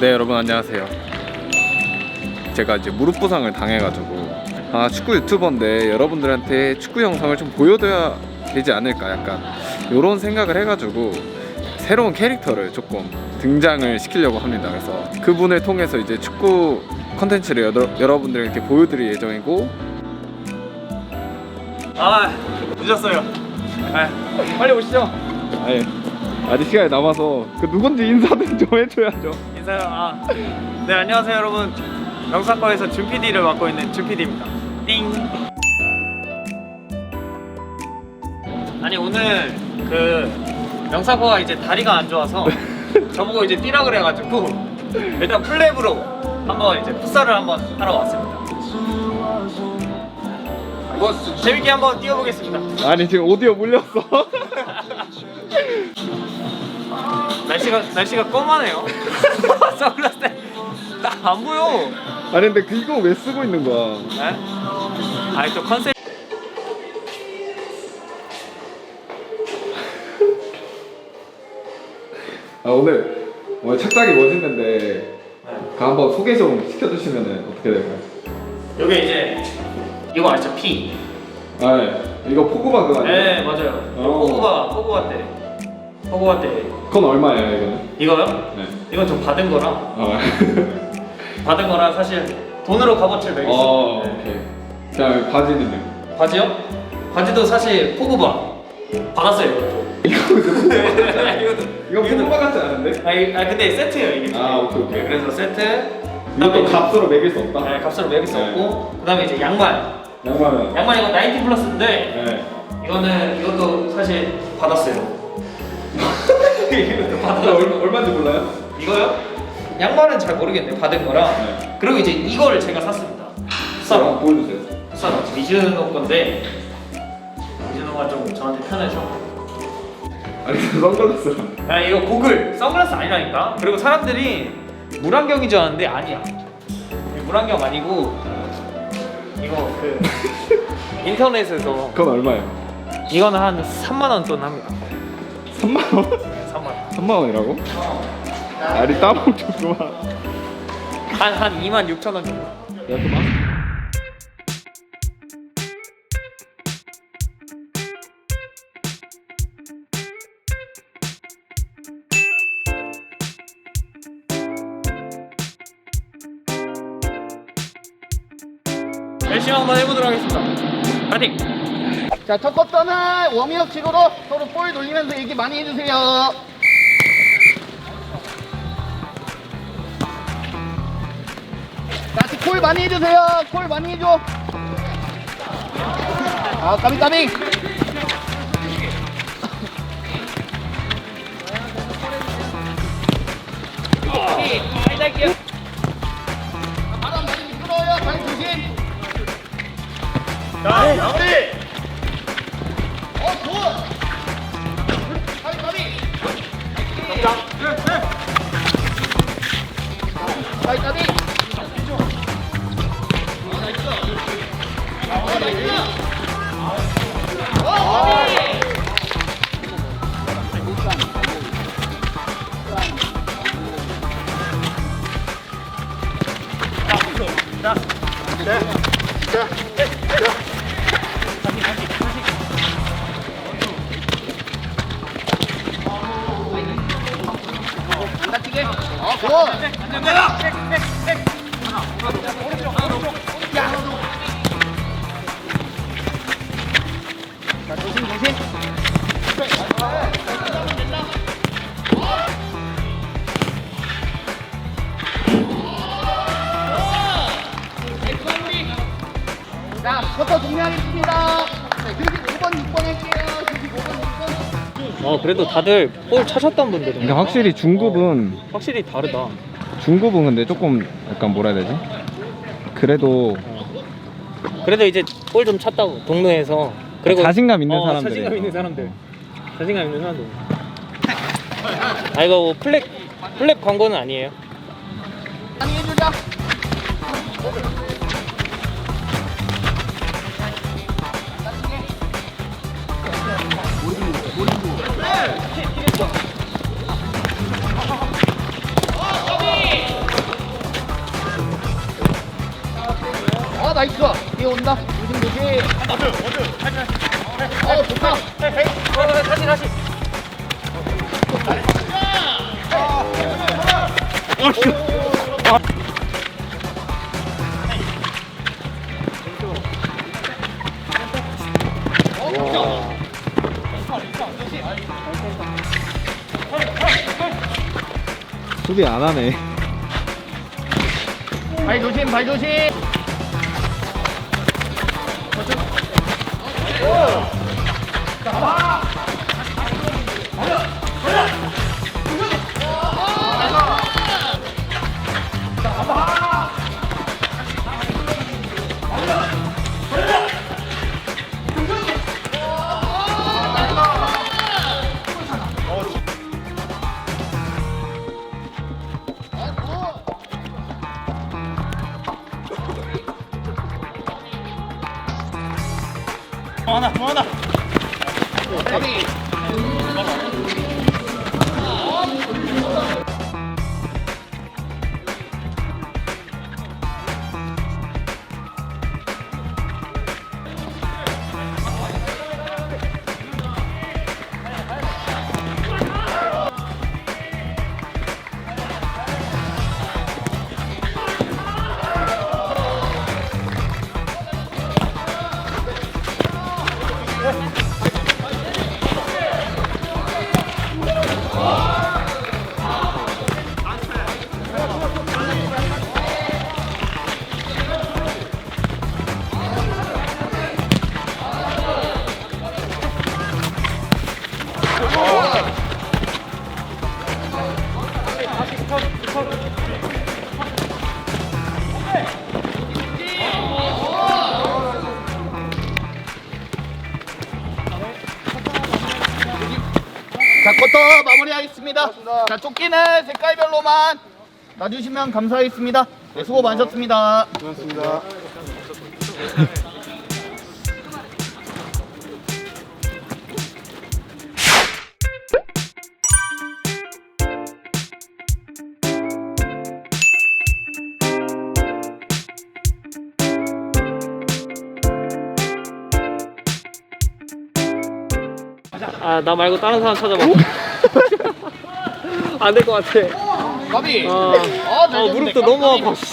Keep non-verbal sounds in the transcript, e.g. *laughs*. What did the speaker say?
네 여러분 안녕하세요. 제가 이제 무릎 부상을 당해가지고 아 축구 유튜버인데 여러분들한테 축구 영상을 좀 보여줘야 되지 않을까 약간 이런 생각을 해가지고 새로운 캐릭터를 조금 등장을 시키려고 합니다. 그래서 그분을 통해서 이제 축구 컨텐츠를 여러, 여러분들에게 보여드릴 예정이고 아 늦었어요. 아, 빨리 오시죠. 아예 아직 시간이 남아서 그 누군지 인사는 *laughs* 좀 해줘야죠. 인사요. 아, 네 안녕하세요 여러분. 영상과에서 준 PD를 맡고 있는 준 PD입니다. 띵. 아니 오늘 그 영상과가 이제 다리가 안 좋아서 *laughs* 저보고 이제 뛰라 그래가지고 일단 플랩으로 한번 이제 풋살을 한번 하러 왔습니다. 뭐 재밌게 한번 뛰어보겠습니다. 아니 지금 오디오 물렸어. *laughs* 날씨가 날씨가 껌하네요. *laughs* 선글라스 나안 보여. 아니 근데 그거 왜 쓰고 있는 거야? 네? 아니 또 컨셉. 아 오늘 오늘 착장이 멋있는데 그 한번 소개 좀 시켜주시면 어떻게 될까요? 여기 이제 이거 아시죠? 피. 아 네. 이거 포그바 그거 아니에요? 네 맞아요. 이거 어. 포그바 포그바 때. 포그바 때. 그건 얼마예요 이거는? 이거요? 네. 이건 좀 받은 거라. 아, *laughs* 받은 거라 사실 돈으로 값어치를 매겼어요. 어 네. 오케이. 그냥 바지는요? 바지요? 바지도 사실 포그바 받았어요 이것도. 이거 이것도. *laughs* 이거 포그바 같지 않은데? 아, 이- 아 근데 세트예요 이게. 아, 오케이, 오케이. 네, 그래서 세트. 이것도 그다음에 값으로 매길 수 없다? 네, 값으로 매길 수 네. 없고 그 다음에 이제 양말. 양말은? 양말 이거 90 플러스인데 네. 이거는 이것도 사실 받았어요. 이거. 얼마, 얼마인지 몰라요? 이거요? 양말은 잘 모르겠네요. 받은 거라. 네. 그리고 이제 이거를 제가 샀습니다. 쌀. 한번 보여주세요 쌀 미즈노 건데 미즈노가 좀 저한테 편해서. 아니 그 선글라스랑 아 이거 고글 선글라스 아니라니까. 그리고 사람들이 물안경인 줄 아는데 아니야. 이거 물안경 아니고 이거 그 *laughs* 인터넷에서 그건 얼마예요? 이거는 한 3만 원 돈 합니다. 3만 원? 3만 원. 3만 원이라고? 아니 따봉줬구만 한 한 2만 6천 원 정도. 내가 그만 열심히 한번 해보도록 하겠습니다. 파이팅! 자, 첫 쿼터는 워밍업 식으로 서로 볼 돌리면서 얘기 많이 해주세요. 콜 많이 해주세요. 콜 많이 해줘. 아, 까비, 까비. 바람 많이 미끄러워요. 발 조심. 자, 마무리! 어, 좋아. 까비, 까비. 까비, 까비. 자, 쿼터 종료하겠습니다. 어 그래도 다들 볼 차셨던 분들은 근데 확실히 중급은 확실히 다르다. 중급은 근데 조금 약간 뭐라 해야 되지? 그래도 그래도 이제 볼 좀 찼다고 동네에서 그리고 자신감 있는 어, 사람들이. 자신감 있는 사람들 자신감 있는 사람들 아 이거 뭐 플렉 플렉 광고는 아니에요 많이 해주자. 나이스 뒤에 온다 조심 조심 어 좋다 어, 다시 다시. 수비 안 하네. 발 조심 발 조심 สบาย 하나, 뭐 하나. 까 마무리하겠습니다. 자 조끼는 색깔별로만 놔주시면 감사하겠습니다. 네, 수고 많으셨습니다. 아, 나 말고 다른 사람 찾아봐. *laughs* 안될 것 같아. 까비 아, 어, 잘아 쳤네. 무릎도 너무 아파. 씨.